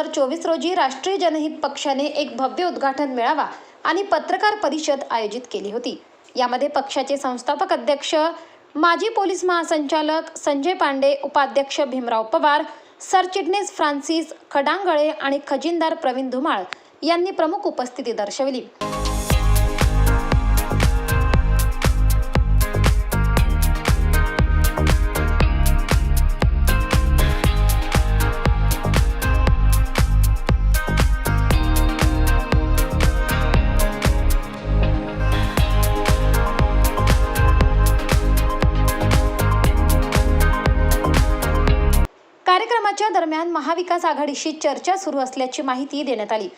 हजार चोवीस रोजी राष्ट्रीय जनहित पक्षाने एक भव्य उद्घाटन मेळावा आणि पत्रकार परिषद आयोजित केली होती. यामध्ये पक्षाचे संस्थापक अध्यक्ष माजी पोलीस महासंचालक संजय पांडे उपाध्यक्ष भीमराव पवार सरचिटणीस फ्रान्सिस खडांगळे आणि खजिनदार प्रवीण धुमाळ यांनी प्रमुख उपस्थिती दर्शवली. कार्यक्रमाच्या दरम्यान महाविकास आघाडीशी चर्चा सुरू असल्याची माहिती देण्यात आली.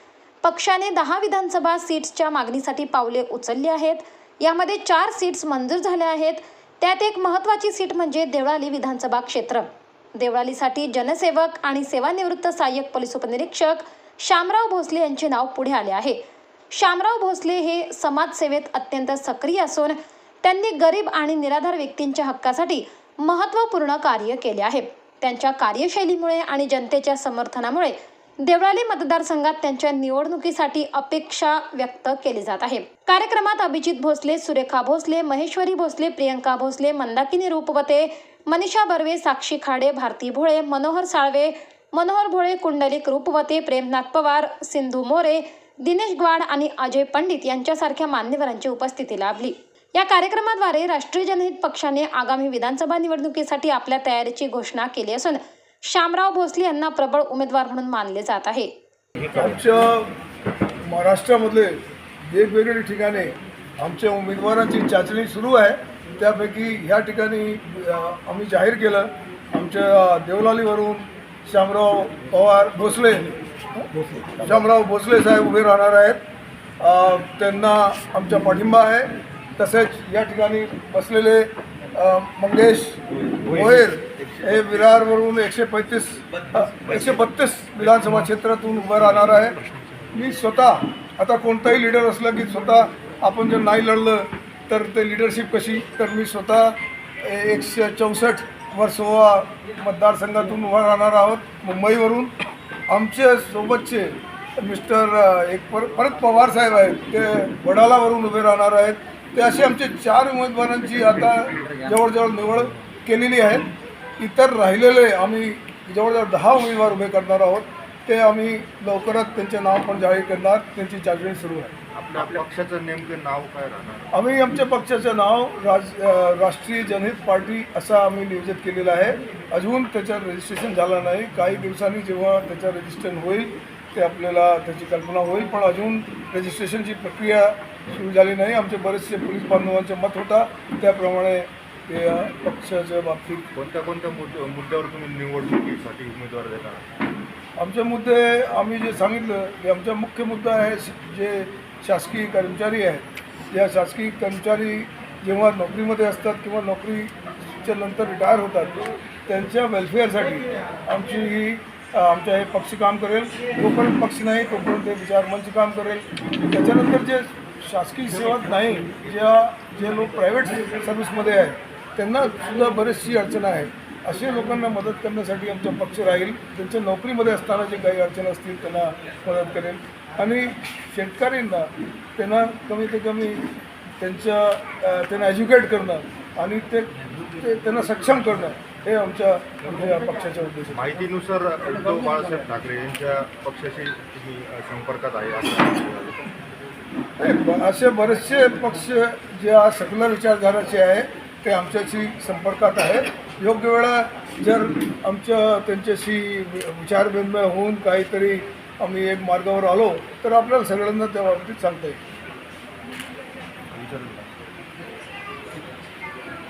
पक्षाने दहा विधानसभा सीट्सच्या मागणीसाठी पावले उचलली आहेत. यामध्ये चार सीट्स मंजूर झाल्या आहेत. त्यात एक महत्त्वाची सीट म्हणजे देवळाली विधानसभा क्षेत्र. देवळालीसाठी जनसेवक आणि सेवानिवृत्त सहाय्यक पोलीस उपनिरीक्षक शामराव भोसले यांचे नाव पुढे आले आहे. शामराव भोसले हे समाजसेवेत अत्यंत सक्रिय असून त्यांनी गरीब आणि निराधार व्यक्तींच्या हक्कासाठी महत्त्वपूर्ण कार्य केले आहे. त्यांच्या कार्यशैलीमुळे आणि जनतेच्या समर्थनामुळे देवळाली मतदारसंघात त्यांच्या निवडणुकीसाठी अपेक्षा व्यक्त केली जात आहे. कार्यक्रमात अभिजित भोसले सुरेखा भोसले महेश्वरी भोसले प्रियंका भोसले मंदाकिनी रूपवते मनीषा बर्वे साक्षी खाडे भारती भोळे मनोहर साळवे मनोहर भोळे कुंडलिक रूपवते प्रेमनाथ पवार सिंधू मोरे दिनेश ग्वाड आणि अजय पंडित यांच्यासारख्या मान्यवरांची उपस्थिती लाभली. या कार्यक्रमाद्वारे राष्ट्रीय जनहित पक्षाने आगामी विधानसभा निवडणुकीसाठी आपल्या तयारीची घोषणा केली असून श्यामराव भोसले यांना प्रबळ उमेदवार म्हणून मानले जात आहे. आमच्या महाराष्ट्रामधले वेगवेगळ्या ठिकाणी आमच्या उमेदवारांची चाचणी सुरू आहे. त्यापैकी ह्या ठिकाणी आम्ही जाहीर केलं. आमच्या देवलालीवरून श्यामराव पवार भोसले शामराव भोसले साहेब उभे राहणार आहेत. त्यांना आमचा पाठिंबा आहे. तसेच या ठिकाणी बसलेले मंगेश भोयर हे विरारवरून एकशे पैतीस एकशे बत्तीस विधानसभा क्षेत्रातून उभं राहणार आहे. मी स्वतः आता कोणताही लीडर असलं की स्वतः आपण जर नाही लढलं तर ते लिडरशिप कशी? तर मी स्वतः एकशे चौसष्ट वर मतदारसंघातून उभा राहणार आहोत मुंबईवरून. आमचे सोबतचे मिस्टर एक पर परत पवार साहेब आहेत ते वडालावरून उभे राहणार आहेत. ते असे आमचे चार उमेदवारांची आता जवळजवळ निवड केलेली आहे. इतर राहिलेले आम्ही जवळजवळ दहा उमेदवार उभे करणार आहोत. ते आम्ही लवकरच त्यांचे नाव पण जाहीर करणार. त्यांची चाचणी सुरू आहे. आपल्या पक्षाचं नेमकं नाव काय राहणार? आम्ही आमच्या पक्षाचं नाव राज राष्ट्रीय जनहित पार्टी असं आम्ही नियोजित केलेलं आहे. अजून त्याचं रजिस्ट्रेशन झालं नाही. काही दिवसांनी जेव्हा त्याचं रजिस्ट्रेशन होईल ते आपल्याला त्याची कल्पना होईल. पण अजून रजिस्ट्रेशनची प्रक्रिया सुरू झाली नाही. आमचे बरेचसे पोलीस बांधवांचे मत होता. त्याप्रमाणे ते पक्षाच्या बाबतीत कोणत्या कोणत्या मुद्द- मुद्द्यावर तुम्ही निवडणुकीसाठी उमेदवार देणार? आमचे मुद्दे आम्ही जे सांगितलं की आमचा मुख्य मुद्दा आहे जे शासकीय कर्मचारी आहेत. या शासकीय कर्मचारी जेव्हा नोकरीमध्ये असतात किंवा नोकरीच्या नंतर रिटायर होतात त्यांच्या वेलफेअरसाठी आमची ही आमच्या हे पक्ष काम करेल. जोपर्यंत पक्ष नाही तोपर्यंत ते विचारमंच काम करेल. त्याच्यानंतर जे शासकीय सेवा नाही ज्या जे लोक प्रायव्हेट सर्व्हिसमध्ये आहेत त्यांना सुद्धा बरीचशी अडचण आहे. असे लोकांना मदत करण्यासाठी आमचा पक्ष राहील. त्यांच्या नोकरीमध्ये असताना जे काही अडचण असतील त्यांना मदत करेल. आणि शेतकऱ्यांना त्यांना कमी ते कमी त्यांच्या त्यांना एज्युकेट करणं आणि ते ते त्यांना सक्षम करणं हे आमच्या पक्षाच्या उद्देश माहितीनुसार उद्धव बाळासाहेब ठाकरे यांच्या पक्षाशी तुम्ही संपर्कात आहे असे बरेचसे पक्ष जे आज सकल विचारधाराचे आहे ते आमच्याशी संपर्कात आहेत. योग्य वेळा जर आमच्या त्यांच्याशी विचारविनिमय होऊन काहीतरी आम्ही एक मार्गावर आलो तर आपल्याला सगळ्यांना त्या बाबतीत सांगता येईल.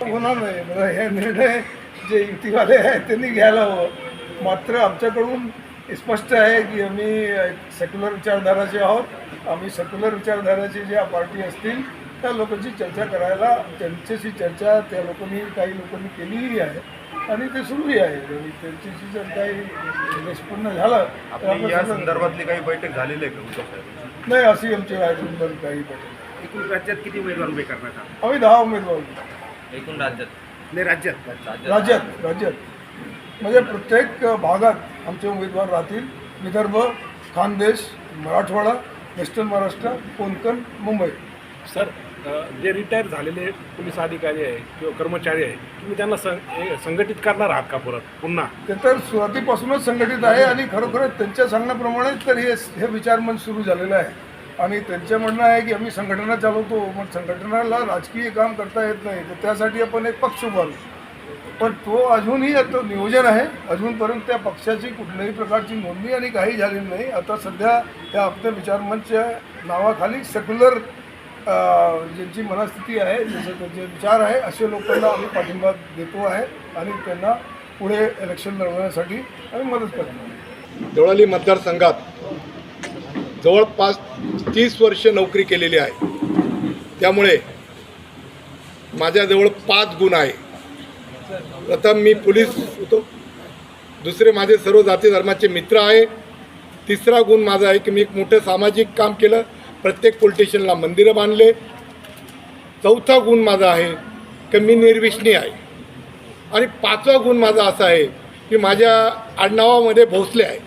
होणार नाही. मला हे निर्णय जे युतीवाले आहेत त्यांनी घ्यायला हवं. मात्र आमच्याकडून स्पष्ट आहे की आम्ही सेक्युलर विचारधाराचे आहोत. आम्ही सेक्युलर विचारधाराची ज्या पार्टी असतील त्या लोकांची चर्चा करायला त्यांच्याशी चर्चा त्या लोकांनी काही लोकांनी केलीही आहे आणि ते सुरूही आहे. आणि त्यांच्याशी जर काही निष्पन्न झालं तर या संदर्भातली काही बैठक झालेली आहे का नाही अशी आमची राजूंदर काही बैठक एकूण राज्यात किती उमेदवार उभे करण्यात आले? आम्ही दहा उमेदवार. एकूण राज्यात. नाही राज्यात. राज्यात राज्यात. म्हणजे प्रत्येक भागात आमचे उमेदवार राहतील. विदर्भ खानदेश मराठवाडा वेस्टर्न महाराष्ट्र कोकण मुंबई. सर जे रिटायर झालेले पोलीस अधिकारी आहे किंवा कर्मचारी आहे तुम्ही त्यांना सं संघटित करणार आहात का परत पुन्हा? ते तर सुरुवातीपासूनच संघटित आहे आणि खरोखरच त्यांच्या सांगण्याप्रमाणेच तर हे हे विचारमंच सुरू झालेलं आहे. आणि त्यांचं म्हणणं आहे की आम्ही संघटना चालवतो मग संघटनाला राजकीय काम करता येत नाही. तर त्यासाठी आपण एक पक्ष उभारू पण तो अजूनही आता नियोजन आहे. अजूनपर्यंत त्या पक्षाची कुठल्याही प्रकारची नोंदणी आणि काही झालेली नाही. आता सध्या त्या आपल्या विचारमंचच्या नावाखाली सेक्युलर ज्यांची मनस्थिती आहे जसं त्यांचे विचार आहे असे लोकांना आम्ही पाठिंबा देतो आहे आणि त्यांना पुढे इलेक्शन लढवण्यासाठी आम्ही मदत करतो. देवळाली मतदारसंघात जवळपास तीस वर्ष नोकरी केलेली आहे. त्यामुळे माझ्याजवळ पाच गुण आहे. प्रथम मी पोलीस होतो. दुसरे माझे सर्व जाती धर्माचे मित्र आहे. तिसरा गुण माझा आहे की मी एक मोठं सामाजिक काम केलं. प्रत्येक पोलीस मंदिरं बांधले. चौथा गुण माझा आहे की मी निर्विष्णी आहे. आणि पाचवा गुण माझा असा आहे की माझ्या आडनावामध्ये भोसले आहे.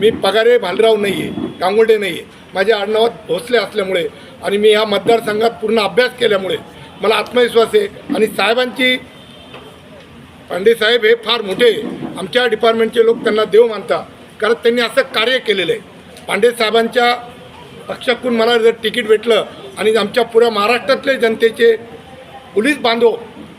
मी पगारे भालराव नाही आहे गांगोडे नाही आहे माझ्या आडनावात भोसले असल्यामुळे आणि मी ह्या मतदारसंघात पूर्ण अभ्यास केल्यामुळे मला आत्मविश्वास आहे. आणि साहेबांची पांडे साहेब हे फार मोठे. आमच्या डिपार्टमेंटचे लोक त्यांना देव मानतात. कारण त्यांनी असं कार्य केलेलं आहे. पांडे साहेबांच्या पक्षाकडून मला जर तिकीट भेटलं आणि आमच्या पुऱ्या महाराष्ट्रातले जनतेचे पोलीस बांधव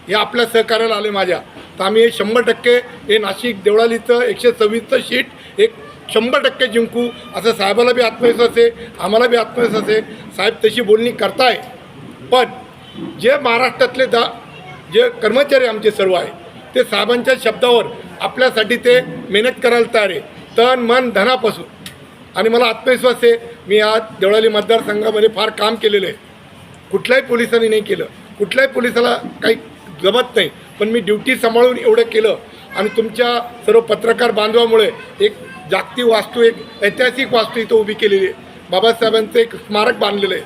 हे आपल्या सहकार्याला आले माझ्या तर आम्ही हे शंभर टक्के हे नाशिक देवळालीचं एकशे सव्वीसचं शीट एक शंभर टक्के जिंकू असं साहेबाला बी आत्मविश्वास आहे आम्हाला बी आत्मविश्वास आहे. साहेब तशी बोलणी करताय. पण जे महाराष्ट्रातले दा जे कर्मचारी आमचे सर्व आहे ते साहेबांच्या शब्दावर आपल्यासाठी ते मेहनत करायला तयार आहे. तन मन धनापासून. आणि मला आत्मविश्वास आहे मी आज देवळाली मतदारसंघामध्ये फार काम केलेलं आहे. कुठल्याही पोलिसांनी नाही केलं. कुठल्याही पोलिसाला काही जमत नाही. पण मी ड्युटी सांभाळून एवढं केलं. आणि तुमच्या सर्व पत्रकार बांधवामुळे एक जागतिक वास्तू एक ऐतिहासिक वास्तू इथं उभी केलेली आहे. बाबासाहेबांचं एक स्मारक बांधलेलं आहे.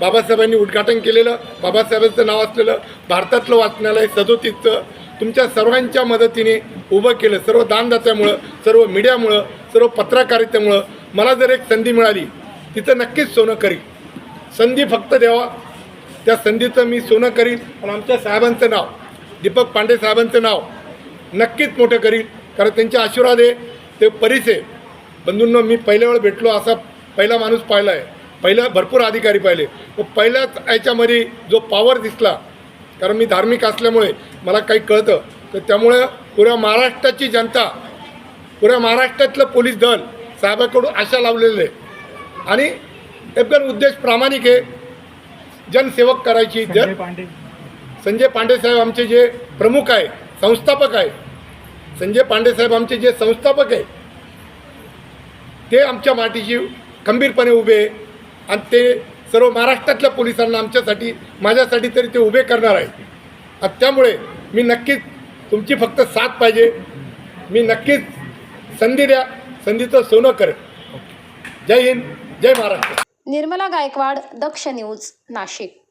बाबासाहेबांनी उद्घाटन केलेलं. बाबासाहेबांचं नाव असलेलं भारतातलं वाचनालय सदोतीसचं तुमच्या सर्वांच्या मदतीने उभं केलं सर्व दानदात्यामुळं सर्व मीडियामुळं सर्व पत्रकारितेमुळं. मला जर एक संधी मिळाली तिथं नक्कीच सोनं करील संधी फक्त द्यावा. त्या संधीचं मी सोनं करील पण आमच्या साहेबांचं नाव दीपक पांडे साहेबांचं नाव नक्कीच मोठं करील कारण त्यांचे आशीर्वाद आहे ते परीच आहे. बंधूंना मी पहिल्या वेळ भेटलो असा पहिला माणूस पाहिला आहे पहिलं भरपूर अधिकारी पाहिले. व पहिल्याच याच्यामध्ये जो पॉवर दिसला कारण मी धार्मिक असल्यामुळे मला काही कळतं. तर त्यामुळे पुऱ्या महाराष्ट्राची जनता पुऱ्या महाराष्ट्रातलं पोलीस दल साहेबाकडून आशा लावलेले आहे. आणि एकदम उद्देश प्रामाणिक आहे. जनसेवक करायची. जन संजय पांडे साहेब आमचे जे प्रमुख आहे संस्थापक आहे. संजय पांडे साहेब आमचे जे संस्थापक आहे ते आमच्या माटीशी खंबीरपणे उभे आहे. आणि ते सर्व महाराष्ट्रातल्या पोलिसांना आमच्यासाठी माझ्यासाठी तरी ते उभे करणार आहे आणि त्यामुळे मी नक्कीच तुमची फक्त साथ पाहिजे. मी नक्कीच संधी द्या. संधीचं सोनं करेन जय हिंद. जय महाराष्ट्र. निर्मला गायकवाड दक्ष न्यूज नाशिक.